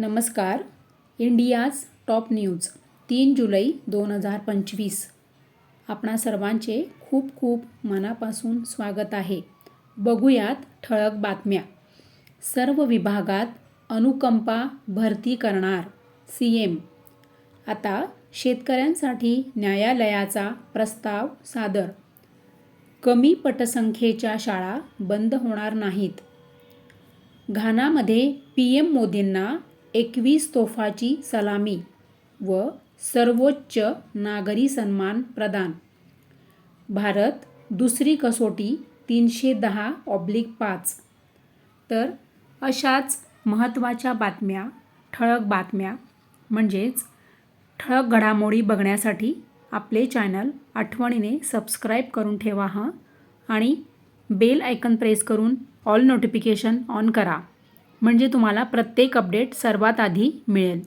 नमस्कार. India's top news तीन जुलै दोन हजार पंचवीस. आपणा सर्वांचे खूप खूप मनापासून स्वागत आहे. बघूयात ठळक बातम्या. सर्व विभागात अनुकंपा भरती करणार सी एम. आता शेतकऱ्यांसाठी न्यायालयाचा प्रस्ताव सादर. कमी पटसंख्येच्या शाळा बंद होणार नाहीत. घानामध्ये पी एम मोदींना एकवीस तोफाची सलामी व सर्वोच्च नागरी सन्मान प्रदान. भारत दुसरी कसोटी तीनशे दहा ऑब्लिक पाच. तर अशाच महत्त्वाच्या बातम्या ठळक बातम्या म्हणजेच ठळक घडामोडी बघण्यासाठी आपले चॅनल आठवणीने सबस्क्राईब करून ठेवा हां आणि बेल आयकन प्रेस करून ऑल नोटिफिकेशन ऑन करा. म्हणजे तुम्हाला प्रत्येक अपडेट सर्वात आधी मिळेल.